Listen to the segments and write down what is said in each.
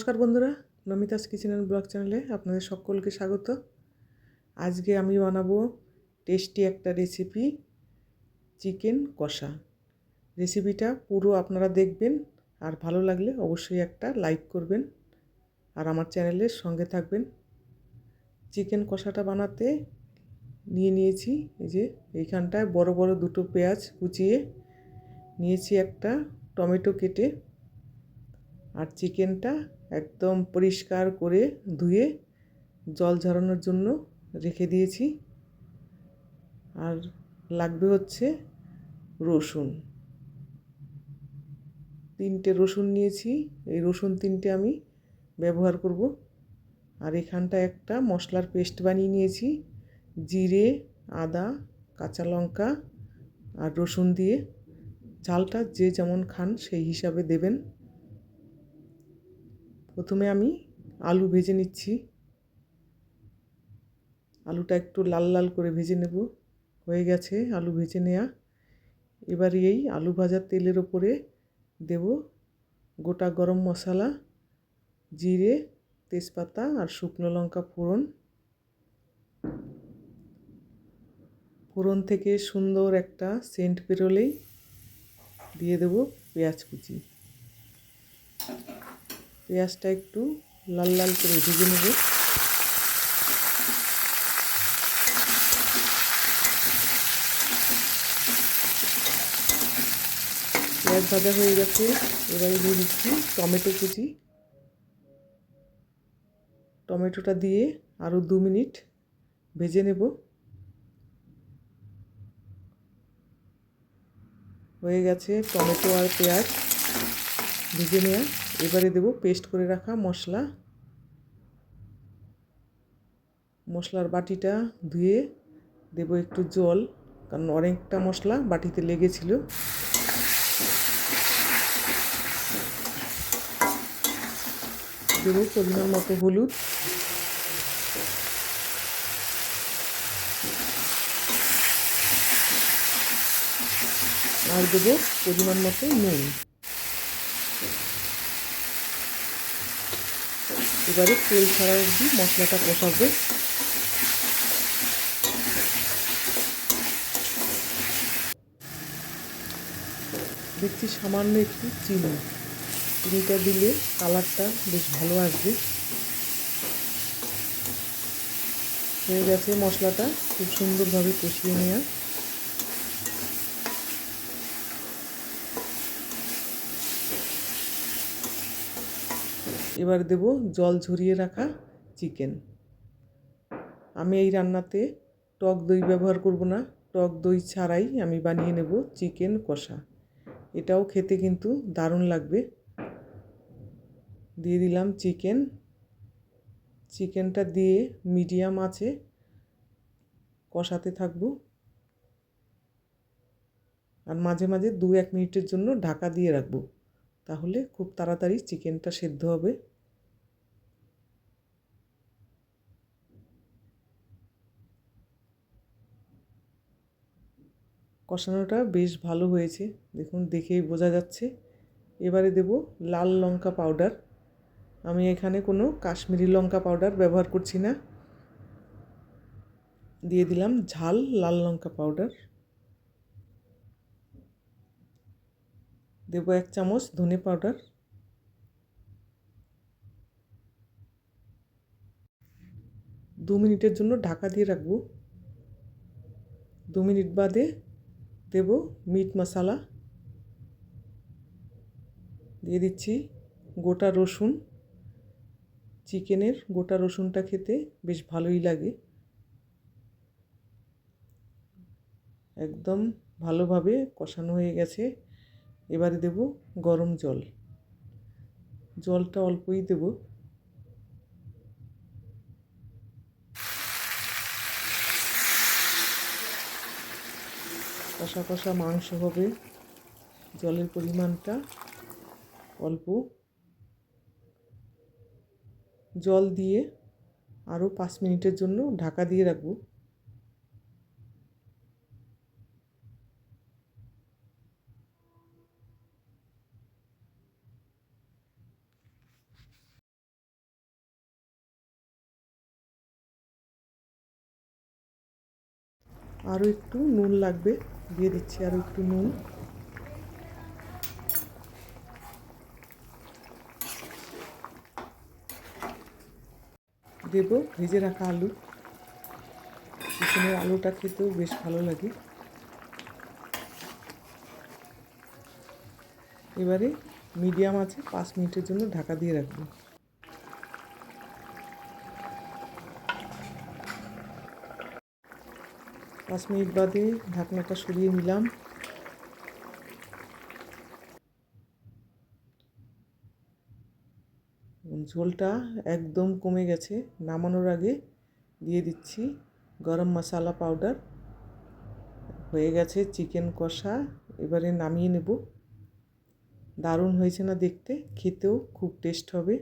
নমস্কার বন্ধুরা, নমিতাস kitchen and blog চ্যানেলে আপনাদের সকলকে স্বাগত। আজকে আমি বানাবো টেস্টি একটা রেসিপি চিকেন কষা। রেসিপিটা পুরো আপনারা দেখবেন, আর ভালো লাগলে অবশ্যই একটা লাইক করবেন, আর আমার চ্যানেলের সঙ্গে থাকবেন। চিকেন কষাটা বানাতে নিয়ে নিয়েছি, এই যে এইখানটায় বড় বড় দুটো পেঁয়াজ কুচিয়ে নিয়েছি একটা টমেটো কেটে, আর চিকেনটা একদম পরিষ্কার করে ধুয়ে জল ঝরানোর জন্য রেখে দিয়েছি। আর লাগবে হচ্ছে রসুন। তিনটে রসুন নিয়েছি। এই রসুন তিনটে আমি ব্যবহার করব। আর এখানটা একটা মশলার পেস্ট বানিয়ে নিয়েছি। জিরে, আদা, কাঁচা লঙ্কা আর রসুন দিয়ে। ঝালটা যে যেমন খান সেই হিসাবে দেবেন। প্রথমে আমি আলু ভেজে নিচ্ছি। আলুটা একটু লাল লাল করে ভেজে নেব। হয়ে গেছে আলু ভেজে নেওয়া এবার এই আলু ভাজার তেলের ওপরে দেব গোটা গরম মশলা, জিরে, তেজপাতা আর শুকনো লঙ্কা ফোড়ন। ফোড়ন থেকে সুন্দর একটা সেন্ট বেরোলেই দিয়ে দেব পেঁয়াজ কুচি। পেঁয়াজটা একটু লাল লাল করে ভেজে নেব। পেঁয়াজ ভাজা হয়ে গেছে, এবারে দিয়ে দিচ্ছি টমেটো কুচি। টমেটোটা দিয়ে আরও দু মিনিট ভেজে নেব। হয়ে গেছে টমেটো আর পেঁয়াজ ভেজে নেওয়া। এবারে দেব পেস্ট করে রাখা মশলা। মশলার বাটিটা ধুয়ে দেব একটু জল, কারণ অনেকটা মশলা বাটিতে লেগেছিল। দেব পরিমাণ মতো হলুদ। আর দেবো পরিমাণ মতো নুন। এবারে তেল ছাড়া অবধি মশলাটা কষাবে। দেখছি সামান্য একটু চিনি। চিনিটা দিলে কালারটা বেশ ভালো আসবে। হয়ে গেছে মশলাটা খুব সুন্দরভাবে কষিয়ে নেওয়া এবার দেব জল ঝরিয়ে রাখা চিকেন। আমি এই রান্নাতে টক দই ব্যবহার করব না, টক দই ছাড়াই আমি বানিয়ে নেব চিকেন কষা। এটাও খেতে কিন্তু দারুণ লাগবে। দিয়ে দিলাম চিকেন। চিকেনটা দিয়ে মিডিয়াম আছে, কষাতে থাকব। আর মাঝে মাঝে দু এক মিনিটের জন্য ঢাকা দিয়ে রাখব। তাহলে খুব তাড়াতাড়ি চিকেনটা সেদ্ধ হবে। কষানোটা বেশ ভালো হয়েছে। দেখুন, দেখেই বোঝা যাচ্ছে। এবারে দেব লাল লঙ্কা পাউডার। আমি এখানে কোনো কাশ্মীরি লঙ্কা পাউডার ব্যবহার করছি না। দিয়ে দিলাম ঝাল লাল লঙ্কা পাউডার। দেব এক চামচ ধনে পাউডার। দু মিনিটের জন্য ঢাকা দিয়ে রাখব। দু মিনিট বাদে দেব মিট মশলা। দিয়ে দিচ্ছি গোটা রসুন। চিকেনের গোটা রসুনটা খেতে বেশ ভালোই লাগে। একদম ভালোভাবে কষানো হয়ে গেছে। এবারে দেব গরম জল। জলটা অল্পই দেব। কষা কষা মাংস হবে। জলের পরিমাণটা অল্প। জল দিয়ে আরও পাঁচ মিনিটের জন্য ঢাকা দিয়ে রাখব। আরও একটু নুন লাগবে। দিয়ে দিচ্ছি আরও একটু নুন। দেব, ভেজে রাখা আলু। চিকেনের আলুটা খেতেও বেশ ভালো লাগে। এবারে মিডিয়াম আছে, পাঁচ মিনিটের জন্য ঢাকা দিয়ে রাখব। পাঁচ মিনিট বাদে ঢাকনাটা সরিয়ে নিলাম। ঝোলটা একদম কমে গেছে, নামানোর আগে দিয়ে দিচ্ছি গরম মশলা পাউডার। হয়ে গেছে চিকেন কষা, এবারে নামিয়ে নেব। দারুণ হয়েছে না দেখতে, খেতেও খুব টেস্ট হবে।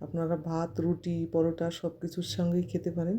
আপনারা ভাত, রুটি, পরোটা সব কিছুর সঙ্গেই খেতে পারেন।